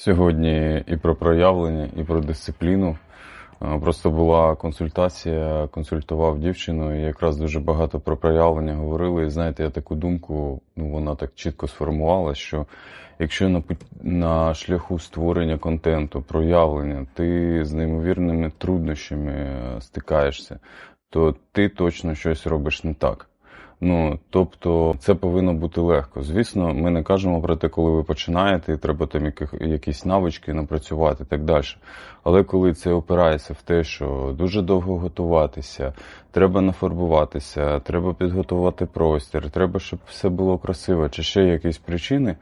Сьогодні і про проявлення, і про дисципліну. Просто була консультація, консультував дівчину, і якраз дуже багато про проявлення говорили. І знаєте, я таку думку, ну вона так чітко сформувала, що якщо на, на шляху створення контенту, проявлення, ти з неймовірними труднощами е, стикаєшся, то ти точно щось робиш не так. Ну, тобто, це повинно бути легко. Звісно, ми не кажемо про те, коли ви починаєте, і треба там якісь навички напрацювати і так далі. Але коли це опирається в те, що дуже довго готуватися, треба нафарбуватися, треба підготувати простір, треба, щоб все було красиво, чи ще якісь причини,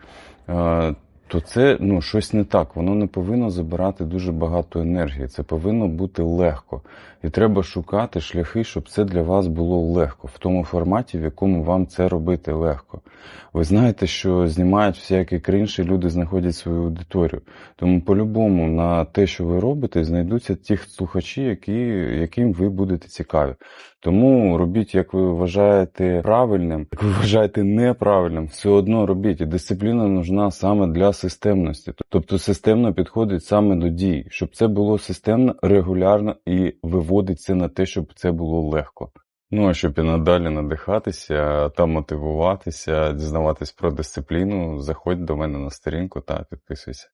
е, то це ну, щось не так. Воно не повинно забирати дуже багато енергії. Це повинно бути легко. І треба шукати шляхи, щоб це для вас було легко, в тому форматі, в якому вам це робити легко. Ви знаєте, що знімають всякі крінж, і люди знаходять свою аудиторію. Тому по-любому на те, що ви робите, знайдуться ті слухачі, які, яким ви будете цікаві. Тому робіть, як ви вважаєте правильним, як ви вважаєте неправильним, все одно робіть. І дисципліна нужна саме для системності. Тобто системно підходить саме до дій, щоб це було системно, регулярно і виводить це на те, щоб це було легко. Ну а щоб і надалі надихатися та мотивуватися, дізнаватись про дисципліну, заходь до мене на сторінку та підписуйся.